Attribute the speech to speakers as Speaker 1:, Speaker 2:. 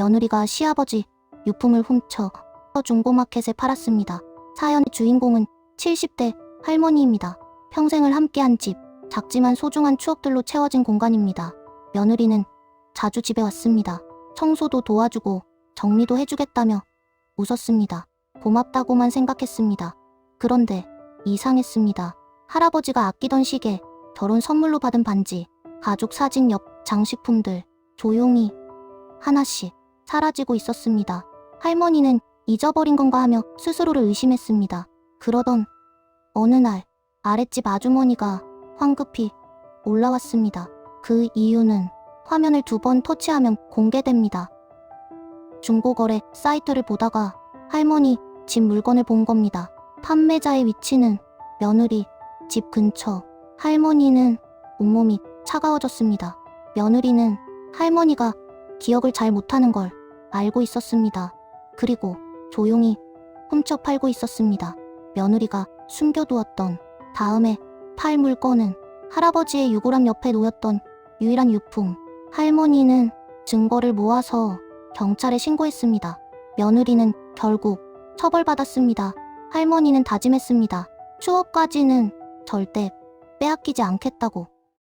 Speaker 1: 며느리가 시아버지 유품을 훔쳐 중고마켓에 팔았습니다. 사연의 주인공은 70대 할머니입니다. 평생을 함께한 집, 작지만 소중한 추억들로 채워진 공간입니다. 며느리는 자주 집에 왔습니다. 청소도 도와주고 정리도 해주겠다며 웃었습니다. 고맙다고만 생각했습니다. 그런데 이상했습니다. 할아버지가 아끼던 시계, 결혼 선물로 받은 반지, 가족 사진 옆 장식품들 조용히 하나씩 사라지고 있었습니다. 할머니는 잊어버린 건가 하며 스스로를 의심했습니다. 그러던 어느 날 아랫집 아주머니가 황급히 올라왔습니다. 그 이유는 화면을 두 번 터치하면 공개됩니다. 중고거래 사이트를 보다가 할머니 집 물건을 본 겁니다. 판매자의 위치는 며느리 집 근처. 할머니는 온몸이 차가워졌습니다. 며느리는 할머니가 기억을 잘 못하는 걸 알고 있었습니다. 그리고 조용히 훔쳐 팔고 있었습니다. 며느리가 숨겨두었던 다음에 팔 물건은 할아버지의 유골함 옆에 놓였던 유일한 유품. 할머니는 증거를 모아서 경찰에 신고했습니다. 며느리는 결국 처벌받았습니다. 할머니는 다짐했습니다. 추억까지는 절대 빼앗기지 않겠다고.